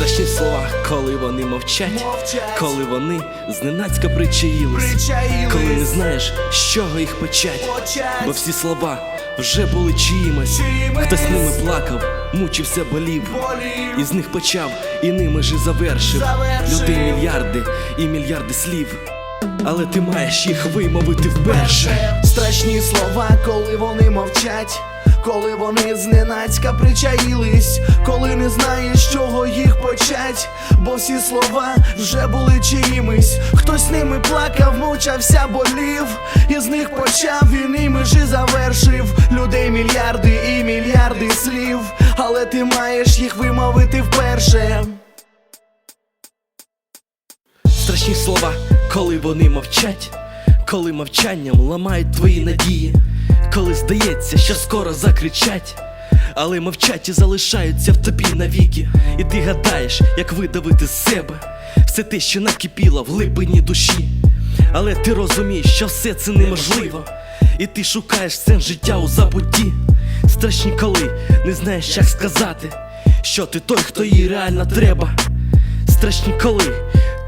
Страшні слова, коли вони мовчать, Мовчать. коли вони зненацька причаїлись, Причаїлись. коли не знаєш, з чого їх почать, Почать. бо всі слова вже були чиїмось, Чиїмись. хтось ними плакав, мучився, болів, Болів. і з них почав, і ними ж і завершив. Завершив. Людей мільярди і мільярди слів, але ти маєш їх вимовити вперше. Страшні слова, коли вони мовчать, коли вони зненацька причаїлись, коли не знаєш, чого їх почать, бо всі слова вже були чиїмись. Хтось ними плакав, мучався, болів, і з них почав ж і завершив. Людей мільярди і мільярди слів, але ти маєш їх вимовити вперше. Страшні слова, коли вони мовчать, коли мовчанням ламають твої надії, коли здається, що скоро закричать, але мовчать і залишаються в тобі навіки. І ти гадаєш, як видавити з себе все те, що накипіло в глибині душі. Але ти розумієш, що все це неможливо, і ти шукаєш сенс життя у забутті. Страшні коли не знаєш, як сказати, що ти той, хто їй реально треба. Страшні коли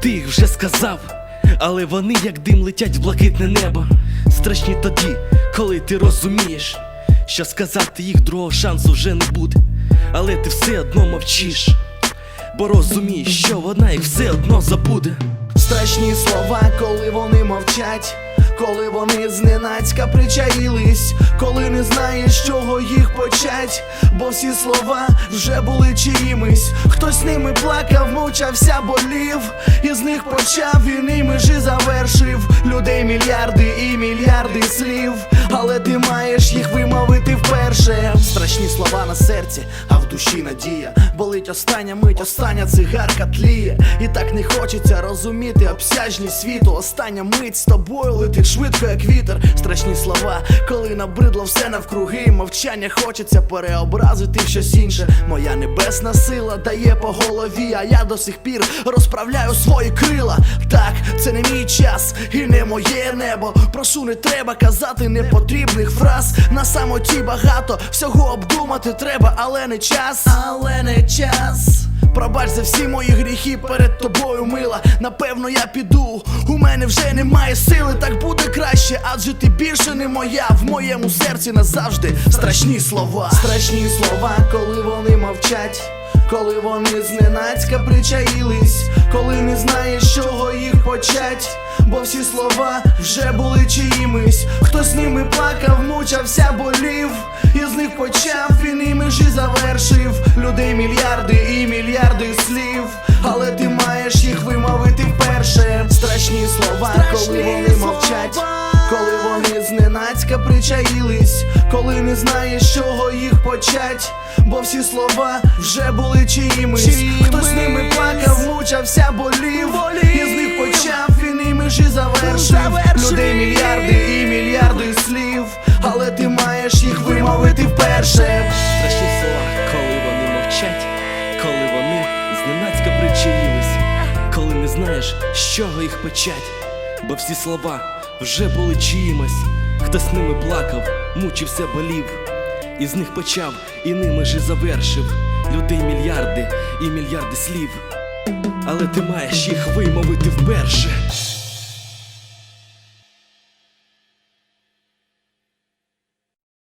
ти їх вже сказав, але вони як дим летять в блакитне небо. Страшні тоді, коли ти розумієш, що сказати їх другого шансу вже не буде, але ти все одно мовчиш, бо розумієш, що вона їх все одно забуде. Страшні слова, коли вони мовчать, коли вони зненацька причаїлись, коли не знаєш, чого їх почать, бо всі слова вже були чиїмись. Хтось ними плакав, мучався, болів, і з них почав ж і завершив. Людей мільярди і мільярди слів, але ти маєш їх вимовити вперше. Страшні слова на серці, а в душі надія. Болить остання мить, остання цигарка тліє. І так не хочеться розуміти обсяжність світу. Остання мить з тобою летить швидко, як вітер. Страшні слова, коли набридло все навкруги. Мовчання хочеться переобразити щось інше. Моя небесна сила дає по голові, а я до сих пір розправляю свої крила. Мій час і не моє небо. Прошу, не треба казати непотрібних фраз. На самоті багато всього обдумати треба, але не час, але не час. Пробач за всі мої гріхи перед тобою, мила. Напевно, я піду. У мене вже немає сили, так буде краще, адже ти більше не моя. В моєму серці назавжди страшні слова. Страшні слова, коли вони мовчать. Коли вони зненацька причаїлись, коли не знаєш, з чого їх почать, бо всі слова вже були чиїмись. Хтось ними плакав, мучався, болів, і з них почав і ж і завершив. Людей мільярди і мільярди слів, але ти маєш їх вимовити вперше. Страшні слова, коли вони мовчать. Коли вони зненацька причаїлись, коли не знаєш, з чого їх почать, бо всі слова вже були чиїмись. Хтось ними плакав, мучався, болів, і з них почав і ними ж і завершив. Людей мільярди і мільярди слів, але ти маєш їх вимовити вперше. Страшні слова, коли вони мовчать, коли вони зненацька причаїлись, коли не знаєш, з чого їх почать, бо всі слова вже були чиїмось, хтось ними плакав, мучився, болів, і з них почав, і ними ж і завершив. Людей мільярди і мільярди слів, але ти маєш їх вимовити вперше.